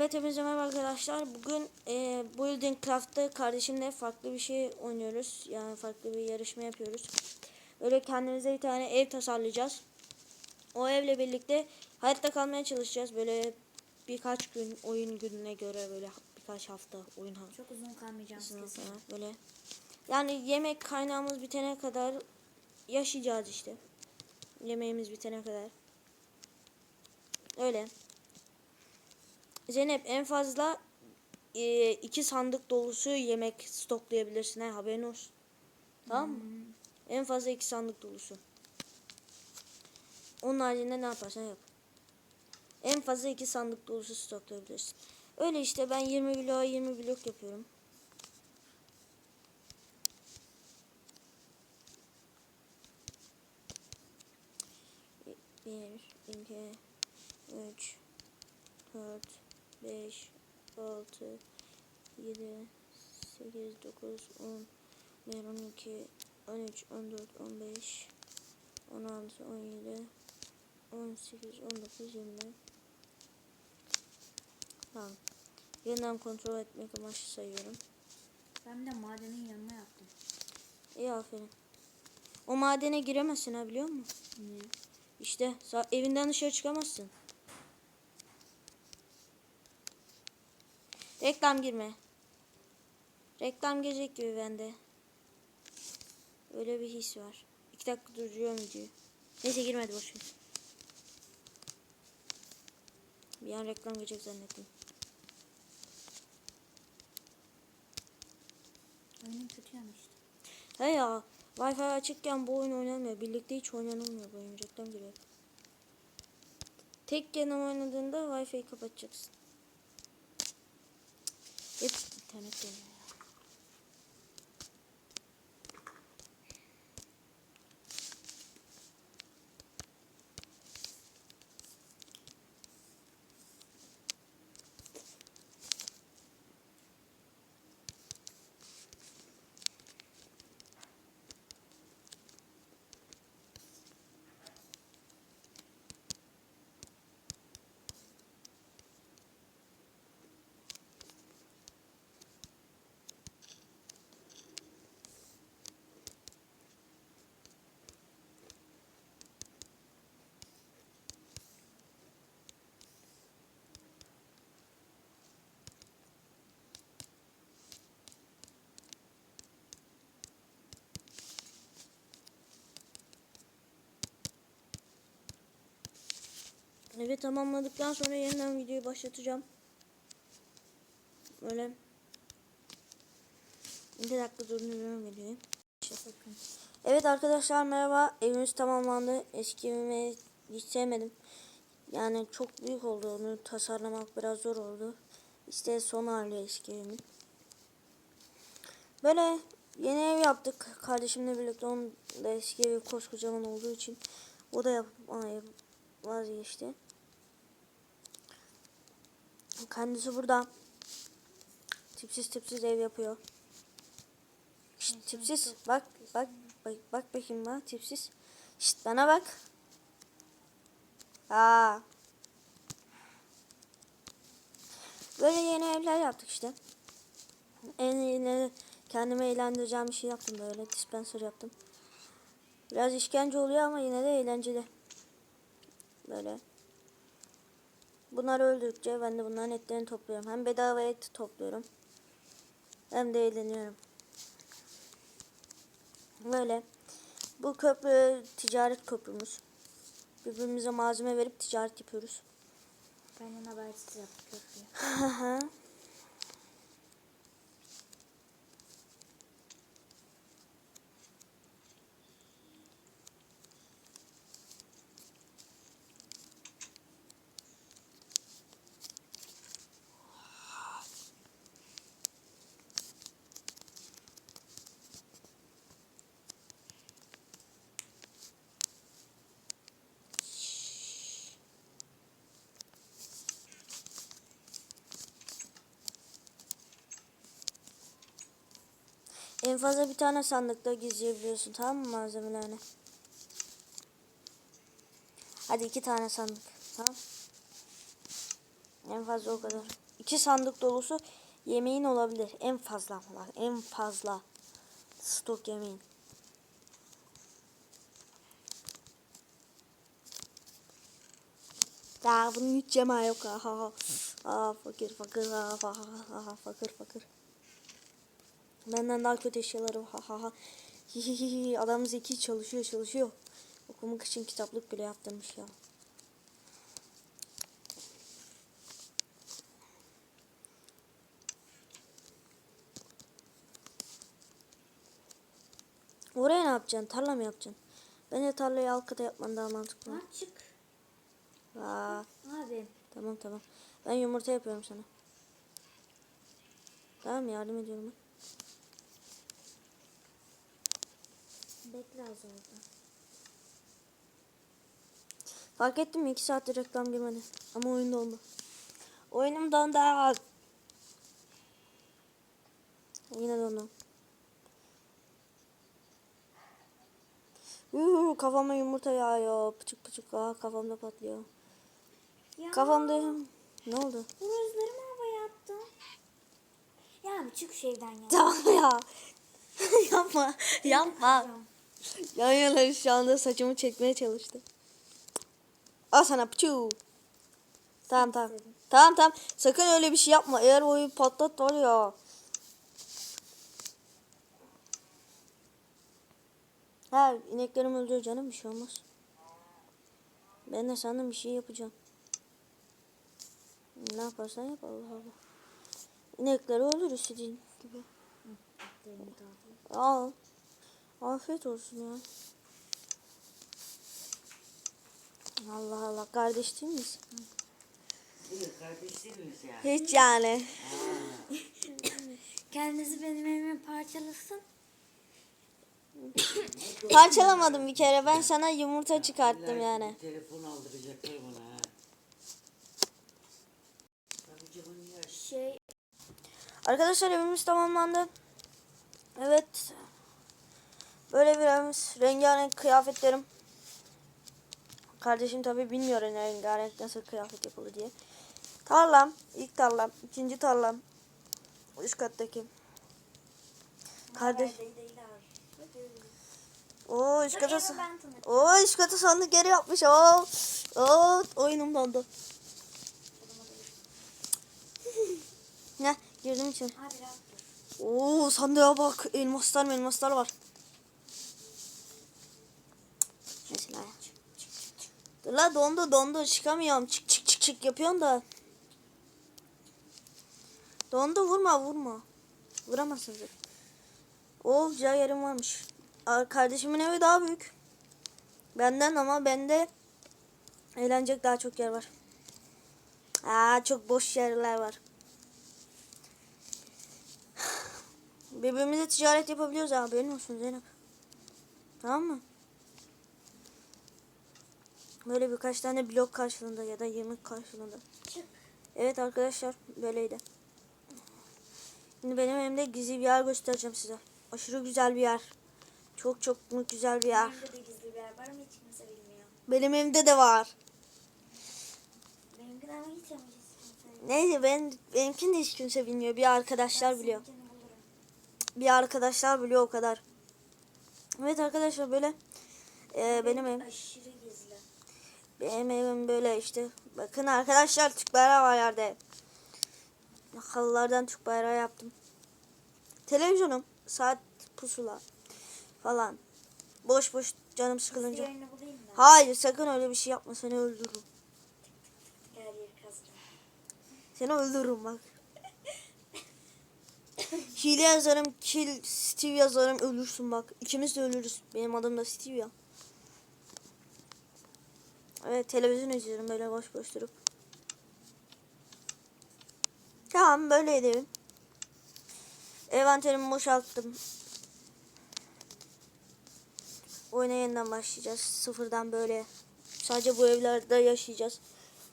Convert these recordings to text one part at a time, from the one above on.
Evet hepinize merhaba arkadaşlar. Bugün e, Building Craft'ta kardeşimle farklı bir şey oynuyoruz. Yani farklı bir yarışma yapıyoruz. Öyle kendimize bir tane ev tasarlayacağız. O evle birlikte hayatta kalmaya çalışacağız. Böyle birkaç gün oyun gününe göre böyle birkaç hafta oyun haftası Çok uzun kalmayacağım kesin. böyle. Yani yemek kaynağımız bitene kadar yaşayacağız işte. Yemeğimiz bitene kadar. Öyle. Zeynep en fazla e, iki sandık dolusu yemek stoklayabilirsin. ha, haberin olsun. Tamam mı? En fazla iki sandık dolusu. Onun haricinde ne yaparsan yap. En fazla iki sandık dolusu stoklayabilirsin. Öyle işte ben 20 bloğa 20 blok yapıyorum. Bir, iki, üç, dört, beş, altı, yedi, sekiz, dokuz, on, bir, on iki, on üç, on dört, on beş, on altı, on yedi, on sekiz, on dokuz, yirmi. Tamam. Yeniden kontrol etmek amaçlı sayıyorum. Ben de madenin yanına yaptım. İyi aferin. O madene giremezsin ha biliyor musun? Niye? İşte evinden dışarı çıkamazsın. Reklam girme. Reklam girecek gibi bende. Öyle bir his var. İki dakika duruyor videoyu. Neyse girmedi boş ver. Bir an reklam girecek zannettim. Oyunun kötü yanı işte. He ya. Wi-Fi açıkken bu oyun oynanmıyor. Birlikte hiç oynanılmıyor bu oyun. Reklam giriyor. Tek yana oynadığında Wi-Fi'yi kapatacaksın. Hep internet dönüyor Evet tamamladıktan sonra yeniden videoyu başlatacağım. Böyle. Bir dakika durduruyorum videoyu. Bakın. Evet arkadaşlar merhaba. Evimiz tamamlandı. Eski evimi hiç sevmedim. Yani çok büyük oldu. Onu tasarlamak biraz zor oldu. İşte son hali eski evimin. Böyle yeni ev yaptık. Kardeşimle birlikte onun da eski evi koskocaman olduğu için o da yapmaya vazgeçti. Kendisi burada. Tipsiz tipsiz ev yapıyor. Şşt, tipsiz bak bak bak bak bakayım bana tipsiz. Şşt bana bak. Aa. Böyle yeni evler yaptık işte. En yeni kendime eğlendireceğim bir şey yaptım böyle dispenser yaptım. Biraz işkence oluyor ama yine de eğlenceli. Böyle. Bunları öldürdükçe ben de bunların etlerini topluyorum. Hem bedava et topluyorum. Hem de eğleniyorum. Böyle. Bu köprü ticaret köprümüz. Birbirimize malzeme verip ticaret yapıyoruz. Benden habersiz yaptık köprüyü. En fazla bir tane sandıkta gizleyebiliyorsun tamam mı malzemelerini? Hadi iki tane sandık. Tamam. En fazla o kadar. İki sandık dolusu yemeğin olabilir. En fazla bak. En fazla. Stok yemeğin. Ya bunun hiç yemeği yok. Ha ha ha. Aa, fakir fakir. Ha ha ha ha ha. Fakir fakir. Benden daha kötü eşyaları ha ha ha. Adam zeki çalışıyor çalışıyor. Okumak için kitaplık bile yaptırmış ya. Oraya ne yapacaksın? Tarla mı yapacaksın? Bence tarlayı halkada yapman daha mantıklı. Ha çık. Aa, Abi. tamam tamam. Ben yumurta yapıyorum sana. Tamam yardım ediyorum ben. Bekle az orada. Fark ettin mi? 2 saattir reklam girmedi. Ama oyun dondu. Oyunum dondu. Yine dondu. Yuhu, kafama yumurta yağıyor. Pıçık pıçık. Aa, kafamda patlıyor. Ya. Kafamda... Ne oldu? Horozlarımı havaya attım. Ya abi çık şu evden ya. Tamam ya. yapma. Yapma. Yan yana şu anda saçımı çekmeye çalıştı. Al sana pıçuu. Tamam tamam. Tamam tamam. Sakın öyle bir şey yapma. Eğer oyu patlat var ya. Ha ineklerim öldürüyor canım bir şey olmaz. Ben de sandım bir şey yapacağım. Ne yaparsan yap Allah Allah. İnekleri öldür istediğin gibi. Al. Afiyet olsun ya. Allah Allah kardeş değil miyiz? Değil, kardeşsiniz yani. Hiç yani. Kendinizi benim evime parçalasın. Parçalamadım bir kere ben sana yumurta çıkarttım yani. Telefon aldıracaklar bana ha. Şey Arkadaşlar evimiz tamamlandı. Evet. Böyle bir evimiz. Rengarenk kıyafetlerim. Kardeşim tabi bilmiyor rengarenk nasıl kıyafet yapılır diye. Tarlam. ilk tarlam. ikinci tarlam. Üst kattaki. Kardeş. Oo üst kata. Oo üst kata sandık geri yapmış. Oo. Oo oyunum dondu. Ne? Girdim dur. Oo sandığa bak. Elmaslar elmaslar var. La dondu dondu çıkamıyorum. Çık çık çık çık yapıyorsun da. Dondu vurma vurma. Vuramazsın zaten. Güzel yerim varmış. Kardeşimin evi daha büyük. Benden ama bende eğlenecek daha çok yer var. Aa çok boş yerler var. Birbirimize ticaret yapabiliyoruz abi. Haberin olsun Zeynep. Tamam mı? Böyle birkaç tane blok karşılığında ya da yemek karşılığında. Evet arkadaşlar böyleydi. Şimdi benim evimde gizli bir yer göstereceğim size. Aşırı güzel bir yer. Çok çok güzel bir yer. Benim de gizli bir yer var ama hiç kimse bilmiyor. Benim evimde de var. Benimkini ama hiç. Neyse ben benimkini de hiç kimse bilmiyor. Bir arkadaşlar Ben biliyor. Bir arkadaşlar biliyor o kadar. Evet arkadaşlar böyle e, benim evim. Aşırı. Benim evim böyle işte. Bakın arkadaşlar Türk bayrağı var yerde. Halılardan Türk bayrağı yaptım. Televizyonum, saat pusula falan. Boş boş canım sıkılınca. Hayır sakın öyle bir şey yapma seni öldürürüm. Seni öldürürüm bak. Hile yazarım, kill Steve yazarım ölürsün bak. İkimiz de ölürüz. Benim adım da Steve ya. Evet televizyon izliyorum böyle boş boş durup. Tamam böyleydi evim. Envanterimi boşalttım. Oyuna yeniden başlayacağız. Sıfırdan böyle. Sadece bu evlerde yaşayacağız.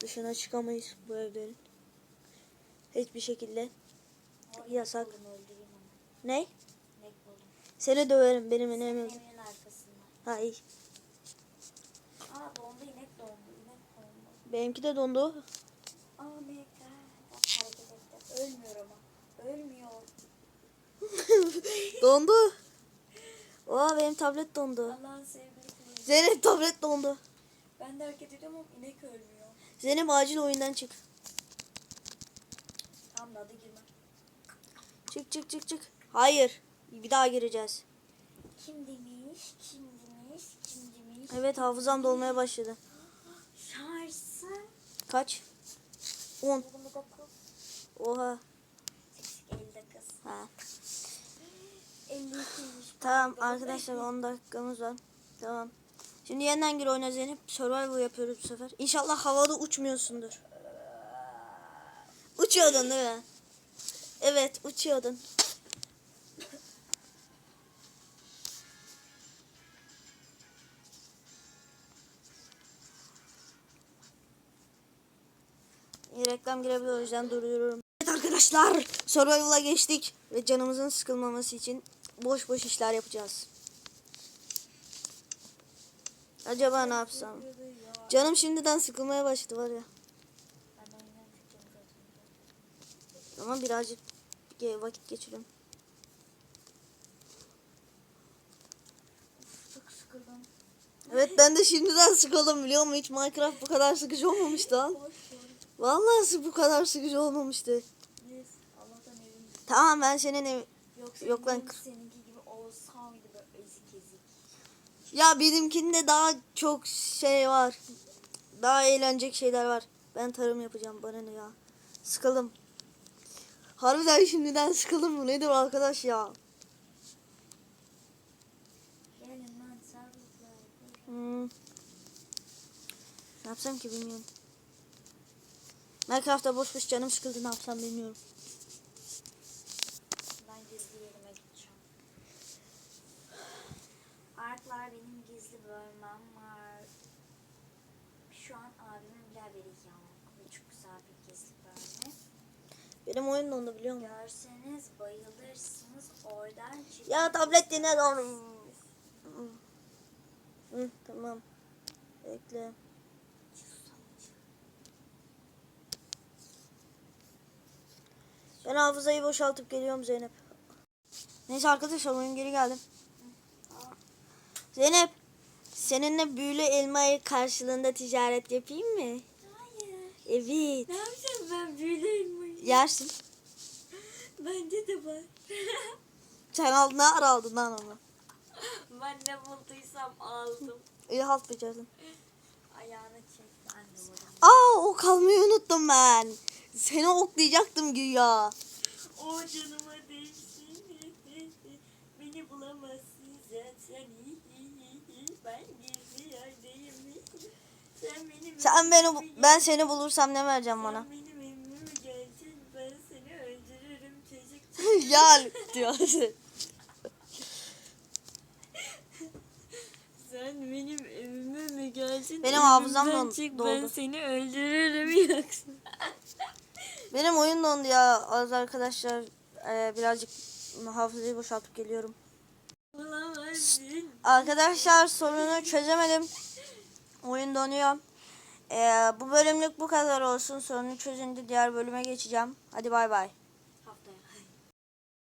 Dışına çıkamayız bu evlerin. Hiçbir şekilde. Yasak. Öldüreyim onu. Ne? Seni döverim benim enem Senin arkasında. Ha Benimki de dondu. Oh my god. Ölmüyor ama. Ölmüyor. dondu. Oha benim tablet dondu. Allah'ın sevgili. Zeynep tablet dondu. Ben de hareket ediyorum ama inek ölmüyor. Zeynep acil oyundan çık. Tamam da adı girme. Çık çık çık çık. Hayır. Bir daha gireceğiz. Kim demiş? Kim demiş? Kim demiş? Evet hafızam dolmaya başladı. Şarjı. Kaç? 10. 29. Oha. 59. Ha. 52. Tamam arkadaşlar 10 dakikamız var. Tamam. Şimdi yeniden gir oyuna Zeynep. Survival yapıyoruz bu sefer. İnşallah havada uçmuyorsundur. Uçuyordun değil mi? Evet uçuyordun. Reklam girebilir o yüzden duruyorum. Evet arkadaşlar Survival'a geçtik ve canımızın sıkılmaması için boş boş işler yapacağız. Acaba ne yapsam? Canım şimdiden sıkılmaya başladı var ya. Ama birazcık vakit sıkıldım. Evet ben de şimdiden sıkıldım biliyor musun? Hiç Minecraft bu kadar sıkıcı olmamıştı lan. Vallahi bu kadar sıkıcı olmamıştı. Yes. Allah'tan evim. Tamam ben senin ev... Yoksa Yok lan. seninki gibi olsaydı böyle ezik ezik. Ya benimkinde daha çok şey var. Daha eğlenecek şeyler var. Ben tarım yapacağım bana ne ya. Sıkıldım. Harbiden şimdiden sıkıldım bu nedir arkadaş ya. Gelin lan sarılıklar. Hmm. Ne yapsam ki bilmiyorum. Minecraft'ta boş boş canım sıkıldı ne yapsam bilmiyorum. Ben gizli yerime gideceğim. Arklar benim gizli bölmem var. Şu an abimin bile haberi yok. Çok güzel bir gizli bölme. Benim oyun dondu biliyor musun? Görseniz bayılırsınız. Oradan çıkın. Ya tablet yine dondu. Hı, tamam. Bekle. Ben hafızayı boşaltıp geliyorum Zeynep. Neyse arkadaşlar oyun geri geldim. Zeynep seninle büyülü elmayı karşılığında ticaret yapayım mı? Hayır. Evet. Ne yapacağım ben büyüleyim Yersin. Bende de var. Sen aldın ne ara aldın lan onu? ben ne bulduysam aldım. İyi halt becerdin. Ayağını çek. Ben de varım. Aa o kalmayı unuttum ben. Seni oklayacaktım güya. O canıma değsin. Beni bulamazsın zaten. Ben gizli yerdeyim. Sen benim Sen beni ben seni bulursam ne vereceğim bana? Benim evime mi geldin? Ben seni öldürürüm çocuk. Gel diyorsun. Sen benim evime mi geldin? Benim hafızam çık, Ben doldu. seni öldürürüm yoksa. Benim oyun dondu ya az arkadaşlar. Ee, birazcık hafızayı boşaltıp geliyorum. Arkadaşlar sorunu çözemedim. Oyun donuyor. Ee, bu bölümlük bu kadar olsun. Sorunu çözünce diğer bölüme geçeceğim. Hadi bay bay.